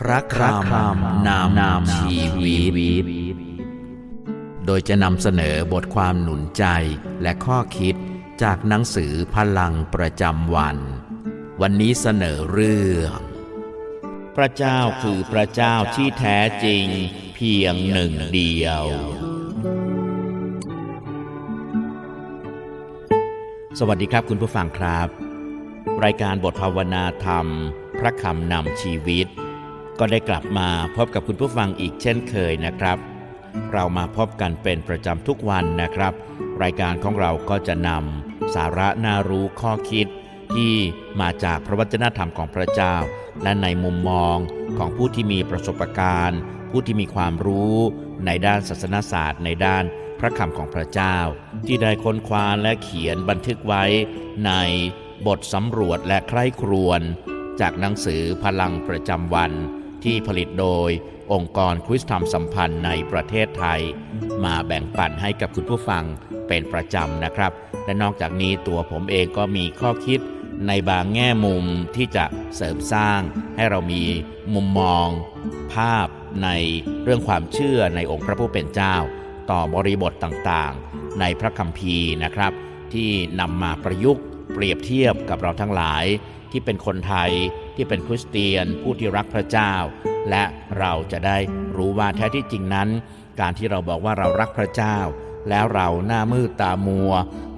พระคำนามนามชีวิต โดยจะนำเสนอบทความหนุนใจและข้อคิดจากหนังสือพลังประจำวัน วันนี้เสนอเรื่อง พระเจ้าคือพระเจ้าที่แท้จริงเพียงหนึ่งเดียว สวัสดีครับคุณผู้ฟังครับ รายการบทภาวนาธรรม พระคำนำชีวิต ก็ได้กลับมาพบกับคุณผู้ฟังอีกเช่นเคยนะครับ เรามาพบกันเป็นประจำทุกวันนะครับ รายการของเราก็จะนำสาระน่ารู้ข้อคิด ที่มาจากพระวจนะธรรมของพระเจ้า และในมุมมองของผู้ที่มีประสบการณ์ ผู้ที่มีความรู้ในด้านศาสนศาสตร์ ในด้านพระคำของพระเจ้า ที่ได้ค้นคว้าและเขียนบันทึกไว้ในบทสำรวจและใคร่ครวญจากหนังสือพลังประจำวัน ที่ผลิตโดยองค์กรคริสตธรรมสัมพันธ์ในประเทศไทย มาแบ่งปันให้กับคุณผู้ฟังเป็นประจำนะครับ และนอกจากนี้ตัวผมเองก็มีข้อคิดในบางแง่มุมที่จะเสริมสร้างให้เรามีมุมมอง ภาพในเรื่องความเชื่อในองค์พระผู้เป็นเจ้า ต่อบริบทต่างๆ ในพระคัมภีร์นะครับ ที่นำมาประยุกต์เปรียบเทียบกับเราทั้งหลายที่เป็นคนไทย ที่เป็นคริสเตียนผู้ที่รักพระเจ้า และเราจะได้รู้ว่าแท้ที่จริงนั้น การที่เราบอกว่าเรารักพระเจ้า แล้วเราหน้ามืดตามัว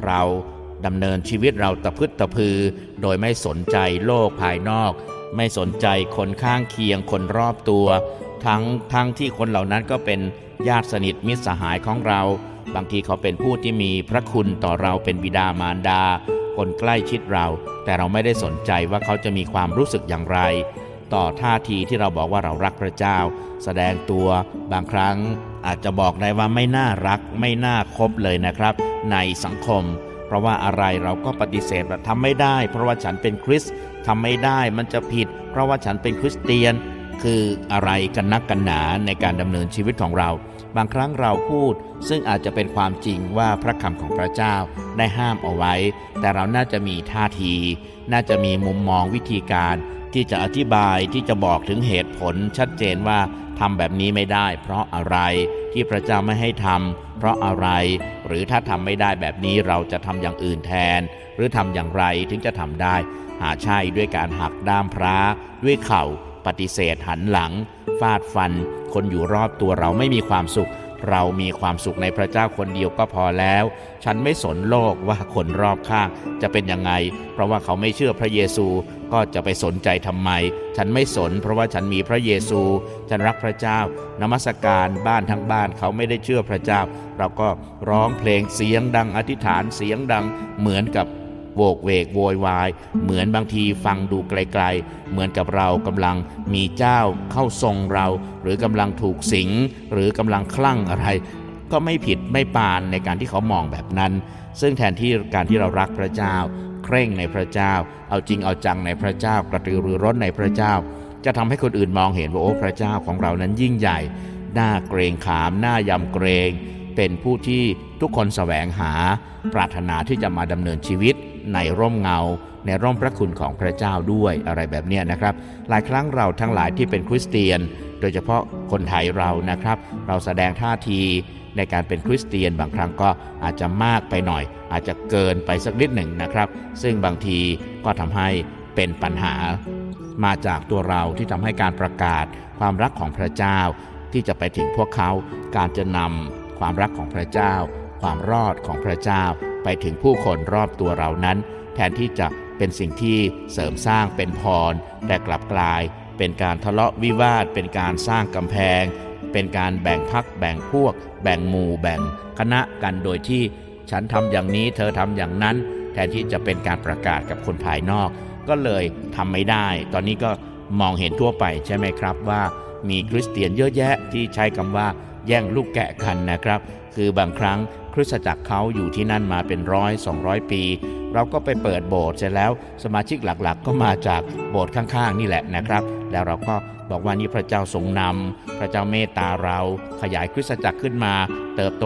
เราดำเนินชีวิตเราตะพึดตะพือ โดยไม่สนใจโลกภายนอก ไม่สนใจคนข้างเคียงคนรอบตัว ทั้งทั้งที่คนเหล่านั้นก็เป็นญาติสนิทมิตรสหายของเรา บางทีเขาเป็นผู้ที่มีพระคุณต่อเราเป็นบิดามารดา คนใกล้ชิดเรา แต่เราไม่ได้สนใจว่าเขาจะมีความรู้สึกอย่างไร ต่อท่าทีที่เราบอกว่าเรารักพระเจ้า แสดงตัวบางครั้งอาจจะบอกได้ว่าไม่น่ารัก ไม่น่าคบเลยนะครับ ในสังคม เพราะว่าอะไรเราก็ปฏิเสธว่าทำไม่ได้ เพราะว่าฉันเป็นคริสต์ทำไม่ได้มันจะผิด เพราะว่าฉันเป็นคริสเตียน คืออะไรกันนักกันหนาในการดำเนินชีวิตของเรา บางครั้งเราพูด ซึ่งอาจจะเป็นความจริงว่าพระคำของพระเจ้าได้ห้ามเอาไว้ แต่เราน่าจะมีท่าที น่าจะมีมุมมองวิธีการ ที่จะอธิบายที่จะบอกถึงเหตุผลชัดเจนว่าทำแบบนี้ไม่ได้ เพราะอะไรที่พระเจ้าไม่ให้ทำเพราะอะไร หรือถ้าทำไม่ได้แบบนี้เราจะทำอย่างอื่นแทน หรือทำอย่างไรถึงจะทำได้ หาใช่ด้วยการหักด้ามพระด้วยเข่า ปฏิเสธหันหลัง ฟาดฟัน คนอยู่รอบตัวเราไม่มีความสุข เรามีความสุขในพระเจ้าคนเดียวก็พอแล้ว ฉันไม่สนโลกว่าคนรอบข้างจะเป็นยังไง เพราะว่าเขาไม่เชื่อพระเยซูก็จะไปสนใจทำไม ฉันไม่สน เพราะว่าฉันมีพระเยซู ฉันรักพระเจ้านมัสการบ้านทั้งบ้านเขาไม่ได้เชื่อพระเจ้า เราก็ร้องเพลงเสียงดังอธิษฐานเสียงดังเหมือนกับ โวกเวกโวยวาย เหมือนบางทีฟังดูไกลๆ เหมือนกับเรากำลังมีเจ้าเข้าทรงเรา หรือกำลังถูกสิง หรือกำลังคลั่งอะไร ก็ไม่ผิดไม่ปานในการที่เขามองแบบนั้น ซึ่งแทนที่การที่เรารักพระเจ้า เคร่งในพระเจ้า เอาจริงเอาจังในพระเจ้ากระตือรือร้นในพระเจ้า จะทำให้คนอื่นมองเห็นว่าโอ้พระเจ้าของเรานั้นยิ่งใหญ่น่าเกรงขามน่ายำเกรง เป็นผู้ที่ทุกคนแสวงหา ปรารถนาที่จะมาดำเนินชีวิตในร่มเงา ในร่มพระคุณของพระเจ้าด้วยอะไรแบบนี้นะครับ หลายครั้งเราทั้งหลายที่เป็นคริสเตียน โดยเฉพาะคนไทยเรานะครับ เราแสดงท่าทีในการเป็นคริสเตียนบางครั้งก็อาจจะมากไปหน่อย อาจจะเกินไปสักนิดหนึ่งนะครับ ซึ่งบางทีก็ทำให้เป็นปัญหา มาจากตัวเราที่ทำให้การประกาศความรักของพระเจ้าที่จะไปถึงพวกเขาการจะนำ ความรักของพระเจ้า ความรอดของพระเจ้า ไปถึงผู้คนรอบตัวเรานั้น แทนที่จะเป็นสิ่งที่เสริมสร้างเป็นพร แต่กลับกลาย เป็นการทะเลาะวิวาท เป็นการสร้างกำแพง เป็นการแบ่งพักแบ่งพวก แบ่งหมู่แบ่งคณะกันโดยที่ ฉันทำอย่างนี้เธอทำอย่างนั้น แทนที่จะเป็นการประกาศกับคนภายนอก ก็เลยทำไม่ได้ ตอนนี้ก็มองเห็นทั่วไปใช่ไหมครับว่า มีคริสเตียนเยอะแยะที่ใช้คำว่า แย่งลูกแกะกันนะครับ คือบางครั้งคริสตจักรเขาอยู่ที่นั่นมาเป็นร้อย200 ปี เราก็ไปเปิดโบสถ์เสร็จแล้ว สมาชิกหลักๆ ก็มาจากโบสถ์ข้างๆ นี่แหละนะครับ แล้วเราก็บอกว่านี่พระเจ้าทรงนำพระเจ้าเมตตาเราขยายคริสตจักรขึ้นมา เติบโต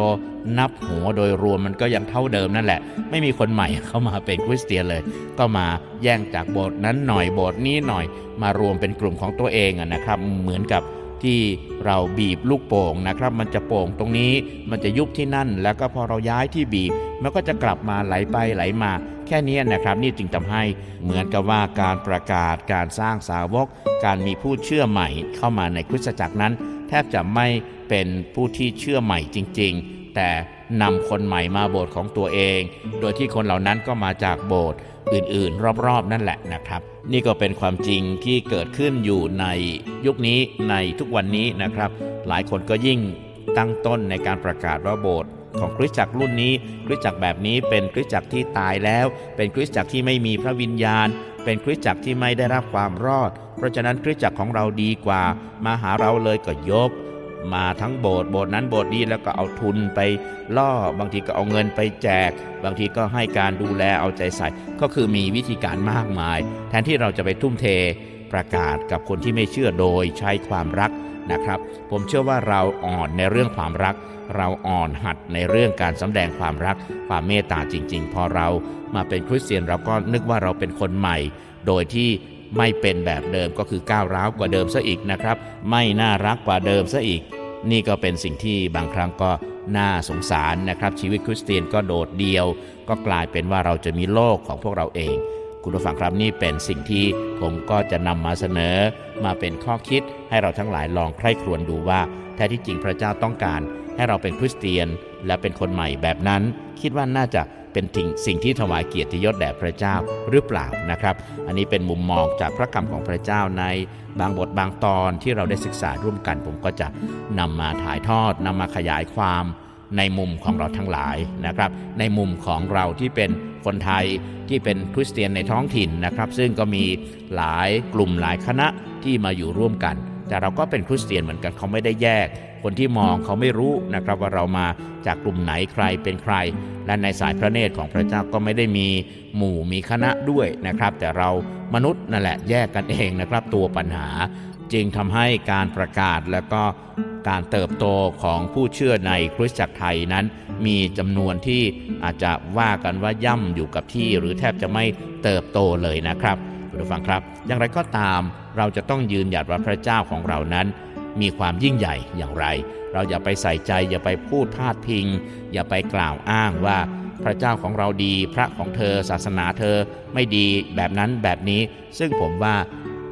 นับหัวโดยรวมมันก็ยังเท่าเดิมนั่นแหละ ไม่มีคนใหม่เข้ามาเป็นคริสเตียนเลย ก็มาแย่งจากโบสถ์นั้นหน่อยโบสถ์นี้หน่อย มารวมเป็นกลุ่มของตัวเองนะครับ เหมือนกับ ที่เราบีบลูกโป่งนะครับ มันจะโป่งตรงนี้มันจะยุบที่นั่น แล้วก็พอเราย้ายที่บีบ มันก็จะกลับมาไหลไปไหลมา แค่นี้นะครับ นี่จึงทำให้เหมือนกับว่าการประกาศการสร้างสาวก การมีผู้เชื่อใหม่เข้ามาในคริสตจักรนั้น แทบจะไม่เป็นผู้ที่เชื่อใหม่จริง ๆ แต่นำคนใหม่มาโบสถ์ของตัวเอง โดยที่คนเหล่านั้นก็มาจากโบสถ์ อื่นๆ รอบๆ นั่นแหละนะครับ นี่ก็เป็นความจริงที่เกิดขึ้นอยู่ในยุคนี้ในทุกวันนี้นะครับ หลายคนก็ยิ่งตั้งต้นในการประกาศว่าโบสถ์ของคริสตจักรรุ่นนี้คริสตจักรแบบนี้เป็นคริสตจักรที่ตายแล้ว เป็นคริสตจักรที่ไม่มีพระวิญญาณ เป็นคริสตจักรที่ไม่ได้รับความรอด เพราะฉะนั้นคริสตจักรของเราดีกว่า มาหาเราเลยก็ยก มาทั้งโบสถ์โบสถ์นั้นโบสถ์นี้แล้วก็เอาทุนไปล่อบางทีก็เอาเงินไปแจก บางทีก็ให้การดูแลเอาใจใส่ ก็คือมีวิธีการมากมาย แทนที่เราจะไปทุ่มเทประกาศกับคนที่ไม่เชื่อโดยใช้ความรักนะครับ ผมเชื่อว่าเราอ่อนในเรื่องความรัก เราอ่อนหัดในเรื่องการสำแดงความรัก ความเมตตาจริง ๆ พอเรามาเป็นคริสเตียนเราก็นึกว่าเราเป็นคนใหม่ โดยที่ ไม่เป็นแบบเดิมก็คือก้าวร้าวกว่าเดิมซะอีกนะครับ ไม่น่ารักกว่าเดิมซะอีก นี่ก็เป็นสิ่งที่บางครั้งก็น่าสงสารนะครับ ชีวิตคริสเตียนก็โดดเดี่ยว ก็กลายเป็นว่าเราจะมีโลกของพวกเราเอง คุณผู้ฟังครับนี่เป็นสิ่งที่ผมก็จะนำมาเสนอ มาเป็นข้อคิดให้เราทั้งหลายลองใคร่ครวญดูว่าแท้ที่จริงพระเจ้าต้องการ ให้เราเป็นคริสเตียน และเป็นคนใหม่แบบนั้น คิดว่าน่าจะ เป็นสิ่งสิ่งที่ถวายเกียรติยศแด่พระเจ้าหรือเปล่านะครับ อันนี้เป็นมุมมองจากพระคำของพระเจ้าในบางบทบางตอนที่เราได้ศึกษาร่วมกัน ผมก็จะนำมาถ่ายทอดนำมาขยายความในมุมของเราทั้งหลายนะครับ ในมุมของเราที่เป็นคนไทยที่เป็นคริสเตียนในท้องถิ่นนะครับ ซึ่งก็มีหลายกลุ่มหลายคณะที่มาอยู่ร่วมกัน แต่เราก็เป็นคริสเตียนเหมือนกันเขาไม่ได้แยก คนที่มองเขาไม่รู้นะครับว่าเรามาจากกลุ่มไหนใครเป็นใคร และในสายพระเนตรของพระเจ้าก็ไม่ได้มีหมู่มีคณะด้วยนะครับ แต่เรามนุษย์นั่นแหละแยกกันเองนะครับตัวปัญหาจึงทำให้การประกาศและก็การเติบโตของผู้เชื่อในคริสตจักรไทยนั้น มีจำนวนที่อาจจะว่ากันว่าย่ำอยู่กับที่ หรือแทบจะไม่เติบโตเลยนะครับคุณผู้ฟังครับ อย่างไรก็ตามเราจะต้องยืนหยัดว่าพระเจ้าของเรานั้น มีความยิ่งใหญ่อย่างไร เราอย่าไปใส่ใจอย่าไปพูดพาดพิง อย่าไปกล่าวอ้างว่าพระเจ้าของเราดีพระของเธอศาสนาเธอไม่ดีแบบนั้นแบบนี้ ซึ่งผมว่า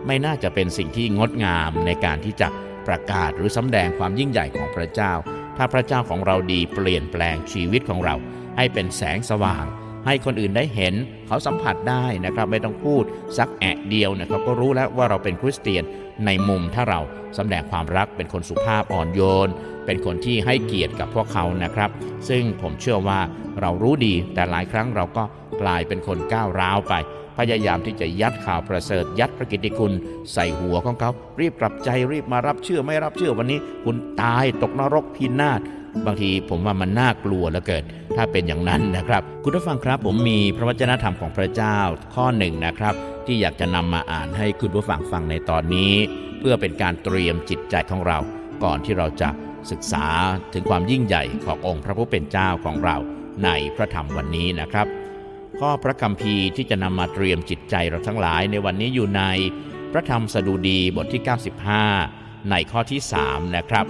ไม่น่าจะเป็นสิ่งที่งดงามในการที่จะประกาศหรือสำแดงความยิ่งใหญ่ของพระเจ้า ถ้าพระเจ้าของเราดีเปลี่ยนแปลงชีวิตของเรา ให้เป็นแสงสว่าง ให้คนอื่นได้เห็น เขาสัมผัสได้นะครับไม่ต้องพูดสักแอะเดียวนะครับก็รู้แล้วว่าเราเป็นคริสเตียน ในมุมถ้าเราสำแดงความรักเป็นคนสุภาพอ่อนโยน เป็นคนที่ให้เกียรติกับพวกเขานะครับ ซึ่งผมเชื่อว่าเรารู้ดีแต่หลายครั้งเราก็กลายเป็นคนก้าวร้าวไป พยายามที่จะยัดข่าวประเสริฐ ยัดพระกิตติคุณ ใส่หัวของเขา รีบกลับใจรีบมารับเชื่อไม่รับเชื่อวันนี้ คุณตายตกนรกพินาศบางทีผมว่ามันน่ากลัวเหลือเกิน ถ้าเป็นอย่างนั้นนะครับ คุณผู้ฟังครับผมมีพระวจนะธรรมของพระเจ้าข้อหนึ่งนะครับ ที่อยากจะนำมาอ่านให้คุณผู้ฟังฟังในตอนนี้ เพื่อเป็นการเตรียมจิตใจของเรา ก่อนที่เราจะศึกษาถึงความยิ่งใหญ่ขององค์พระผู้เป็นเจ้าของเราในพระธรรมวันนี้นะครับ ข้อพระคัมภีร์ที่จะนำมาเตรียมจิตใจเราทั้งหลาย ในวันนี้อยู่ในพระธรรมสดุดีบทที่ 95 ในข้อที่ 3 นะครับ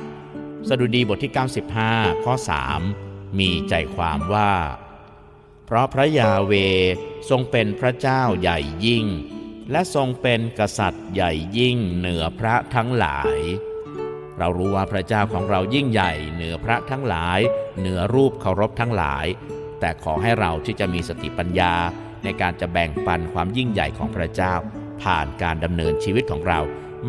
สดุดีบทที่ 95 ข้อ 3 มีใจความว่า เพราะพระยาเวทรงเป็นพระเจ้าใหญ่ยิ่ง และทรงเป็นกษัตริย์ใหญ่ยิ่งเหนือพระทั้งหลาย เรารู้ว่าพระเจ้าของเรายิ่งใหญ่เหนือพระทั้งหลาย เหนือรูปเคารพทั้งหลาย แต่ขอให้เราที่จะมีสติปัญญาในการจะแบ่งปันความยิ่งใหญ่ของพระเจ้า ผ่านการดำเนินชีวิตของเรา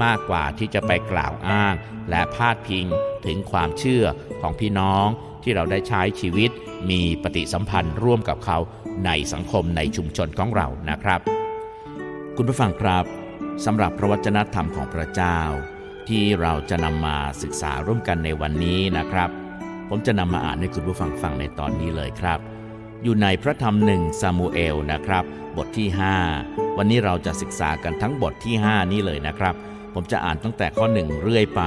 มากกว่าที่จะไปกล่าวอ้าง และพาดพิงถึงความเชื่อของพี่น้อง ที่เราได้ใช้ชีวิตมีปฏิสัมพันธ์ร่วมกับเขาในสังคมในชุมชนของเรานะครับ คุณผู้ฟังครับสำหรับพระวจนะธรรมของพระเจ้า ที่เราจะนำมาศึกษาร่วมกันในวันนี้นะครับ ผมจะนำมาอ่านให้คุณผู้ฟังฟังในตอนนี้เลยครับ อยู่ในพระธรรมหนึ่งซามูเอลนะครับ บทที่ 5 วันนี้เราจะศึกษากันทั้งบทที่ 5 นี้เลยนะครับ ผมจะอ่านตั้งแต่ข้อ 1 เรื่อยไป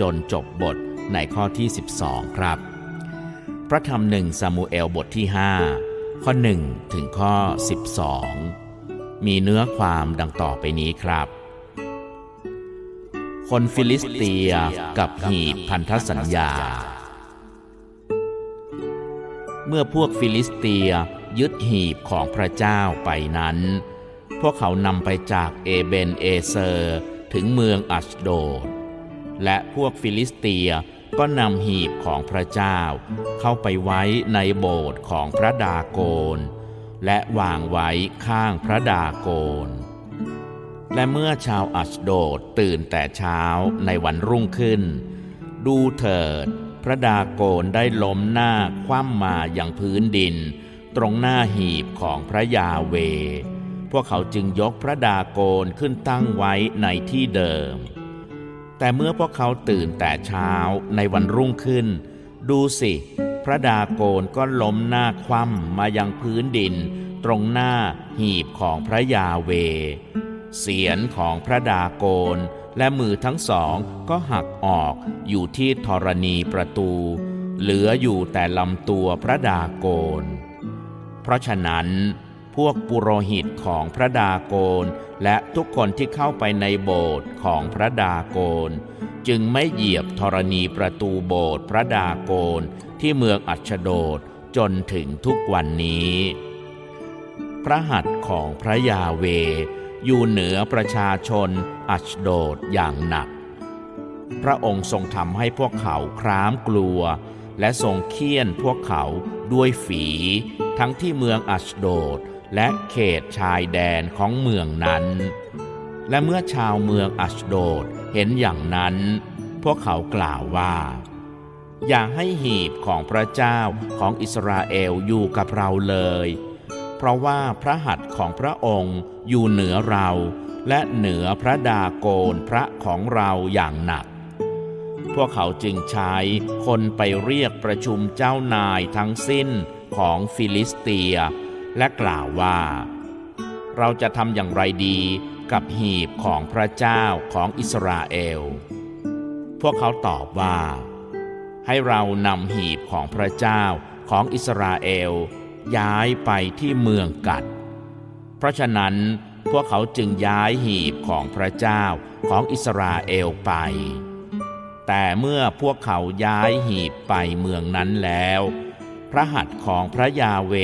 จนจบบทในข้อที่ 12 ครับ พระธรรมหนึ่งซามูเอลบทที่ 5 ข้อ 1 ถึงข้อ 12 มีเนื้อความดังต่อไปนี้ครับ คนฟิลิสเตียกับหีบพันธสัญญา เมื่อพวกฟิลิสเตียยึดหีบของพระเจ้าไปนั้น พวกเขานำไปจากเอเบนเอเซอร์ถึงเมืองอัชโดดและพวกฟิลิสเตีย ก็นำหีบของพระเจ้า เข้าไปไว้ในโบสถ์ของพระดาโกน และวางไว้ข้างพระดาโกน และเมื่อชาวอัชโดดตื่นแต่เช้าในวันรุ่งขึ้น ดูเถิด พระดาโกนได้ล้มหน้าคว่ำมาอย่างพื้นดิน ตรงหน้าหีบของพระยาเว พวกเขาจึงยกพระดาโกนขึ้นตั้งไว้ในที่เดิม แต่เมื่อพวกเขาตื่นแต่เช้าในวันรุ่งขึ้น ดูสิ พระดาโกนก็ล้มหน้าคว่ำมายังพื้นดิน ตรงหน้าหีบของพระยาเว เสียนของพระดาโกนและมือทั้งสองก็หักออกอยู่ที่ธรณีประตู เหลืออยู่แต่ลำตัวพระดาโกน เพราะฉะนั้น พวกปุโรหิตของพระดาโกน และทุกคนที่เข้าไปในโบสถ์ของพระดาโกน จึงไม่เหยียบธรณีประตูโบสถ์พระดาโกนที่เมืองอัชโดดจนถึงทุกวันนี้ พระหัตถ์ของพระยาเว อยู่เหนือประชาชนอัชโดดอย่างหนัก พระองค์ทรงทำให้พวกเขาคร้ามกลัว และทรงเคี่ยนพวกเขาด้วยฝี ทั้งที่เมืองอัชโดด และเขตชายแดนของเมืองนั้น และเมื่อชาวเมืองอัชโดดเห็นอย่างนั้น พวกเขากล่าวว่า อย่าให้หีบของพระเจ้าของอิสราเอลอยู่กับเราเลย เพราะว่าพระหัตถ์ของพระองค์อยู่เหนือเรา และเหนือพระดาโกนพระของเราอย่างหนัก พวกเขาจึงใช้คนไปเรียกประชุมเจ้านายทั้งสิ้นของฟิลิสเตีย และกล่าวว่า เราจะทำอย่างไรดีกับหีบของพระเจ้าของอิสราเอล พวกเขาตอบว่า ให้เรานำหีบของพระเจ้าของอิสราเอล ย้ายไปที่เมืองกัด เพราะฉะนั้นพวกเขาจึงย้ายหีบของพระเจ้าของอิสราเอลไป แต่เมื่อพวกเขาย้ายหีบไปเมืองนั้นแล้ว พระหัตถ์ของพระยาเว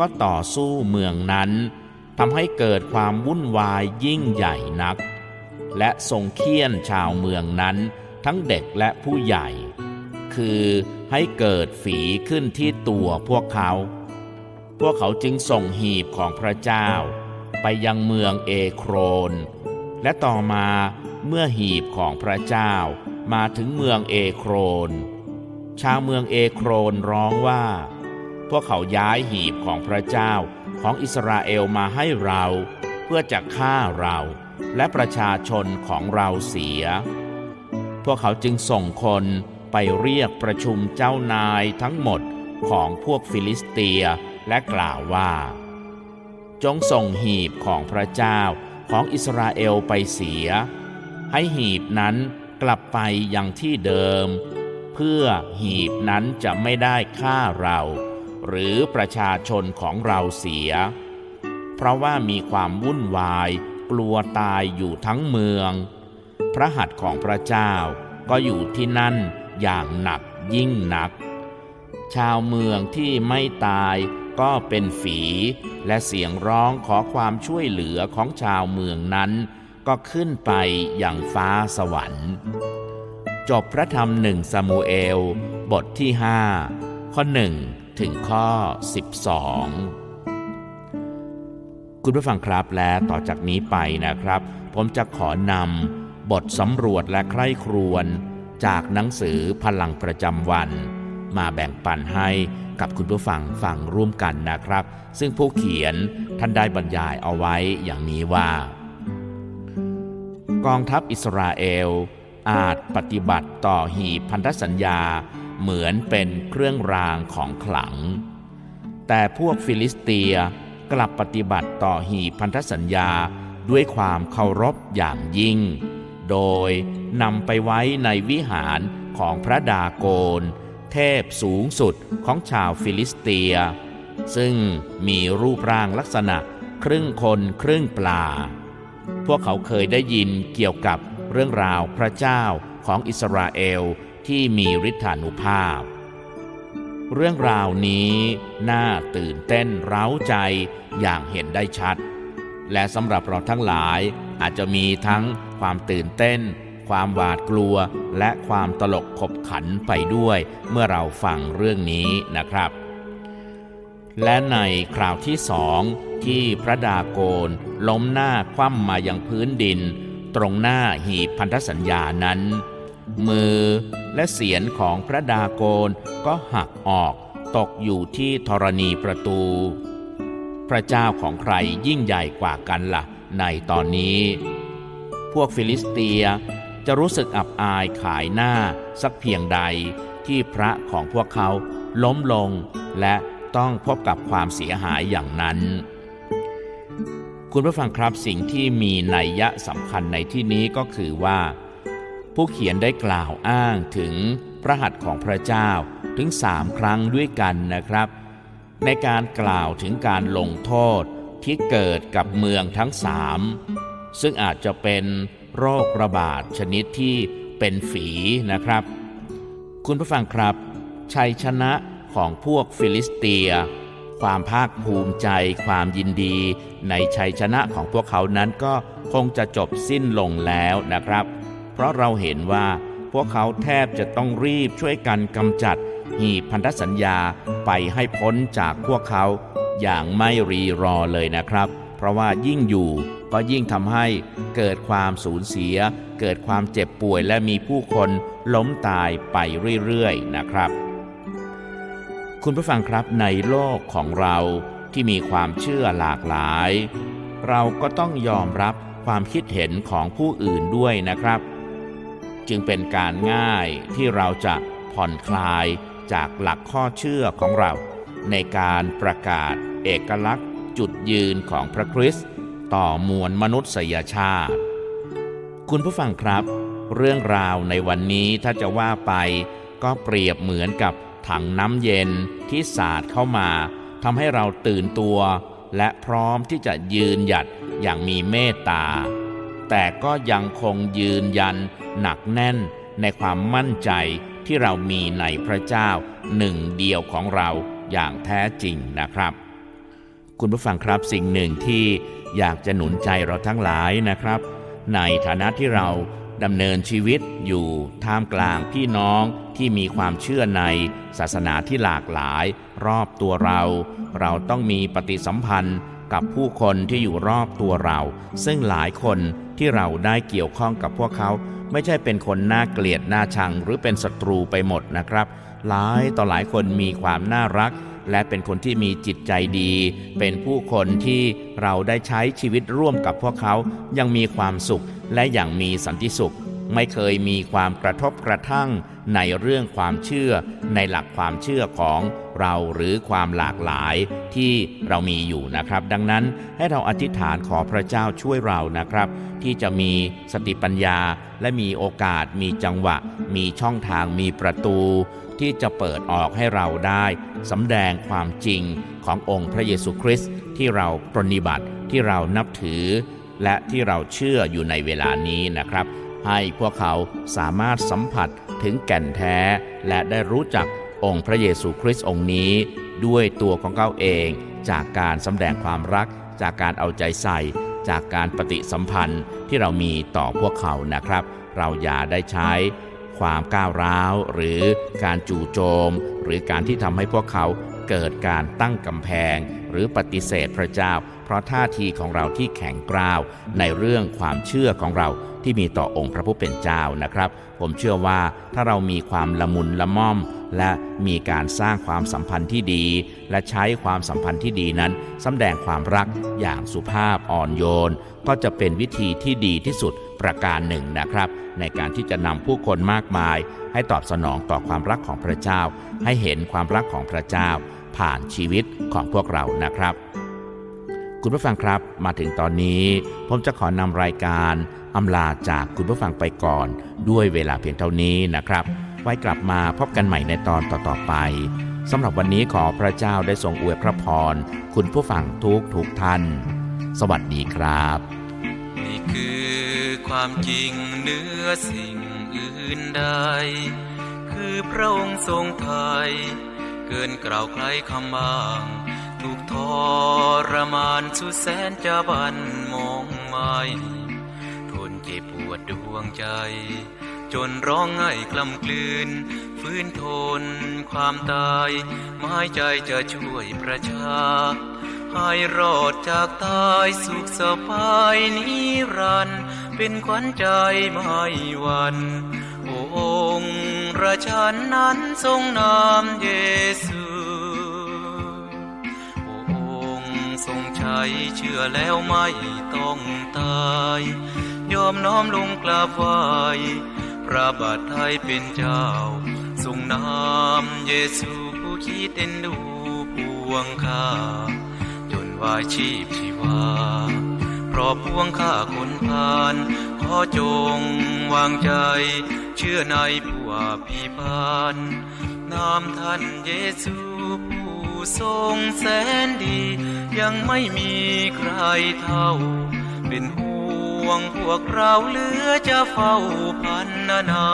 ก็ต่อสู้เมืองนั้นทำให้เกิดความวุ่นวายยิ่งใหญ่นัก และทรงเคี่ยนชาวเมืองนั้น ทั้งเด็กและผู้ใหญ่ คือให้เกิดฝีขึ้นที่ตัวพวกเขา พวกเขาจึงส่งหีบของพระเจ้า ไปยังเมืองเอโครน และต่อมาเมื่อหีบของพระเจ้ามาถึงเมืองเอโครน ชาวเมืองเอโครนร้องว่า พวกเขาย้ายหีบของพระเจ้าของอิสราเอลมาให้เรา เพื่อจะฆ่าเราและประชาชนของเราเสีย พวกเขาจึงส่งคนไปเรียกประชุมเจ้านายทั้งหมดของพวกฟิลิสเตียและกล่าวว่า จงส่งหีบของพระเจ้าของอิสราเอลไปเสีย ให้หีบนั้นกลับไปยังที่เดิม เพื่อหีบนั้นจะไม่ได้ฆ่าเรา หรือประชาชนของเราเสีย เพราะว่ามีความวุ่นวายกลัวตายอยู่ทั้งเมือง พระหัตถ์ของพระเจ้าก็อยู่ที่นั่นอย่างหนักยิ่งหนัก ชาวเมืองที่ไม่ตายก็เป็นฝีและเสียงร้องขอความช่วยเหลือของชาวเมืองนั้น ก็ขึ้นไปอย่างฟ้าสวรรค์ จบพระธรรมหนึ่งซามูเอล บทที่5ข้อ1 ถึงข้อ 12 คุณผู้ฟังครับและต่อจากนี้ไปนะครับ ผมจะขอนำบทสำรวจและใคร่ครวญจากหนังสือพลังประจำวัน มาแบ่งปันให้กับคุณผู้ฟังฟังร่วมกันนะครับ ซึ่งผู้เขียนท่านได้บรรยายเอาไว้อย่างนี้ว่า กองทัพอิสราเอลอาจปฏิบัติต่อหีพันธสัญญา เหมือนเป็นเครื่องรางของขลัง แต่พวกฟิลิสเตียกลับปฏิบัติต่อหีพันธสัญญาด้วยความเคารพอย่างยิ่ง โดยนำไปไว้ในวิหารของพระดาโกน เทพสูงสุดของชาวฟิลิสเตีย ซึ่งมีรูปร่างลักษณะครึ่งคนครึ่งปลา พวกเขาเคยได้ยินเกี่ยวกับเรื่องราวพระเจ้าของอิสราเอล ที่มีฤทธานุภาพ เรื่องราวนี้น่าตื่นเต้นเร้าใจอย่างเห็นได้ชัด และสำหรับเราทั้งหลายอาจจะมีทั้งความตื่นเต้น ความหวาดกลัว และความตลกขบขันไปด้วย เมื่อเราฟังเรื่องนี้นะครับ และในคราวที่สองที่พระดาโกนล้มหน้าคว่ำมายังพื้นดิน ตรงหน้าหีบพันธสัญญานั้น มือและเสียนของพระดาโกนก็หักออกตกอยู่ที่ธรณีประตู พระเจ้าของใครยิ่งใหญ่กว่ากันละ่ะ ในตอนนี้ พวกฟิลิสเตียจะรู้สึกอับอายขายหน้าสักเพียงใดที่พระของพวกเขาล้มลงและต้องพบกับความเสียหายอย่างนั้น คุณผู้ฟังครับสิ่งที่มีนัยยะสำคัญในที่นี้ก็คือว่า ผู้เขียนได้กล่าวอ้างถึงพระหัตถ์ของพระเจ้าถึงสามครั้งด้วยกันนะครับ ในการกล่าวถึงการลงโทษที่เกิดกับเมืองทั้งสามซึ่งอาจจะเป็นโรคระบาดชนิดที่เป็นฝีนะครับ คุณผู้ฟังครับ ชัยชนะของพวกฟิลิสเตีย ความภาคภูมิใจความยินดีในชัยชนะของพวกเขานั้นก็คงจะจบสิ้นลงแล้วนะครับ ราะเราเห็นว่าพวกเขาแทบจะต้องรีบช่วยกันกำจัด หีบพันธสัญญาไปให้พ้นจากพวกเขาอย่างไม่รีรอเลยนะครับ เพราะว่ายิ่งอยู่ก็ยิ่งทำให้เกิดความสูญเสีย เกิดความเจ็บป่วยและมีผู้คนล้มตายไปเรื่อยๆนะครับ คุณผู้ฟังครับในโลกของเราที่มีความเชื่อหลากหลาย เราก็ต้องยอมรับความคิดเห็นของผู้อื่นด้วยนะครับ จึงเป็นการง่ายที่เราจะผ่อนคลายจากหลักข้อเชื่อของเรา ในการประกาศเอกลักษณ์ จุดยืนของพระคริสต์ต่อมวลมนุษยชาติ คุณผู้ฟังครับ เรื่องราวในวันนี้ถ้าจะว่าไป ก็เปรียบเหมือนกับถังน้ำเย็นที่สาดเข้ามาทำให้เราตื่นตัว และพร้อมที่จะยืนหยัดอย่างมีเมตตา แต่ก็ยังคงยืนยันหนักแน่นในความมั่นใจที่เรามีในพระเจ้าหนึ่งเดียวของเราอย่างแท้จริงนะครับ คุณผู้ฟังครับสิ่งหนึ่งที่อยากจะหนุนใจเราทั้งหลายนะครับ ในฐานะที่เราดำเนินชีวิตอยู่ท่ามกลางพี่น้องที่มีความเชื่อในศาสนาที่หลากหลาย รอบตัวเรา เราต้องมีปฏิสัมพันธ์ กับผู้คนที่อยู่รอบตัวเรา ซึ่งหลายคนที่เราได้เกี่ยวข้องกับพวกเขา ไม่ใช่เป็นคนน่าเกลียดน่าชังหรือเป็นศัตรูไปหมดนะครับ หลายต่อหลายคนมีความน่ารัก และเป็นคนที่มีจิตใจดี เป็นผู้คนที่เราได้ใช้ชีวิตร่วมกับพวกเขายังมีความสุขและอย่างมีสันติสุข ไม่เคยมีความกระทบกระทั่งในเรื่องความเชื่อ ในหลักความเชื่อของเราหรือความหลากหลายที่เรามีอยู่นะครับ ดังนั้นให้เราอธิษฐานขอพระเจ้าช่วยเรานะครับ ที่จะมีสติปัญญาและมีโอกาสมีจังหวะ มีช่องทางมีประตู ที่จะเปิดออกให้เราได้สำแดงความจริงขององค์พระเยซูคริสต์ที่เราปรนนิบัติที่เรานับถือและที่เราเชื่ออยู่ในเวลานี้นะครับ ให้พวกเขาสามารถสัมผัสถึงแก่นแท้ และได้รู้จักองค์พระเยซูคริสต์องค์นี้ ด้วยตัวของเขาเอง จากการสำแดงความรัก จากการเอาใจใส่ จากการปฏิสัมพันธ์ที่เรามีต่อพวกเขานะครับ เราอย่าได้ใช้ความก้าวร้าว หรือการจู่โจม หรือการที่ทำให้พวกเขาเกิดการตั้งกำแพง หรือปฏิเสธพระเจ้า เพราะท่าทีของเราที่แข็งกร้าว ในเรื่องความเชื่อของเราที่มีต่อองค์พระผู้เป็นเจ้านะครับ ผมเชื่อว่าถ้าเรามีความละมุนละม่อม และมีการสร้างความสัมพันธ์ที่ดี และใช้ความสัมพันธ์ที่ดีนั้นสำแดงความรักอย่างสุภาพอ่อนโยน ก็จะเป็นวิธีที่ดีที่สุดประการหนึ่งนะครับ ในการที่จะนำผู้คนมากมาย ให้ตอบสนองต่อความรักของพระเจ้า ให้เห็นความรักของพระเจ้า ผ่านชีวิตของพวกเรานะครับ คุณผู้ฟังครับมาถึงตอนนี้ผมจะขอนำรายการอำลาจากคุณผู้ฟังไปก่อน ด้วยเวลาเพียงเท่านี้นะครับ ไว้กลับมาพบกันใหม่ในตอนต่อๆไปสำหรับวันนี้ขอพระเจ้าได้ทรงอวยพระพร คุณผู้ฟังทุกทุกท่าน สวัสดีครับ นี่คือความจริงเนือสิ่งอื่นใด คือพระองค์ทรงไทย เกินกล่าวใครคำบางถูกทรมานสุดแสนจะบันมองไม่ทนเจ็บปวดดวงใจ จนร้องไห้กลำกลืน ฟื้นทนความตายไม้ใจจะช่วยประชาให้รอดจากตายสุขสบายนิรันดร์เป็นขวัญใจไม่วัน ราชันนั้นทรงนามเยซูโอ้องค์ทรงใชัยเชื่อแล้วไม่ต้องตาย ยอมน้อมลงกราบไหวพระบาทไทยเป็นเจ้า ทรงนามเยซูผู้คิดเอ็นดูปวงข้าจนวายชีพชีวาเพราะพวงข้าคนพานขอจงวางใจ เชื่อในผู้่าพิบานนามท่านเยซูผู้ทรงแสนดี ยังไม่มีใครเท่า เป็นห่วงพวกเราเหลือจะเฝ้าพันนานา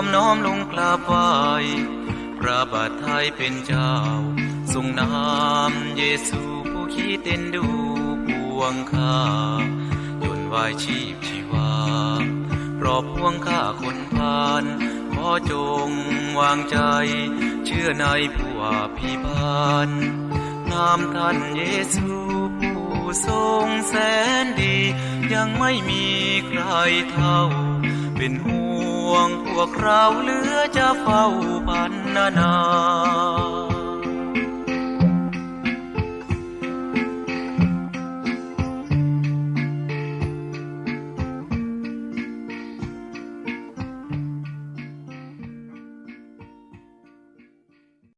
อมน้อมลงกราบไหวพระบาทไทยเป็นเจ้า ทรงนามเยซูผู้คิดเอ็นดูปวงข้าจนวายชีพชีวาพราะพวงข้าคนพานขอจงวางใจ เชื่อในผู้อภิบาลนามท่านเยซูผู้ทรงแสนดี ยังไม่มีใครเท่า เป็นห่ วงพวกเราเหลือจะเฝ้าพันนา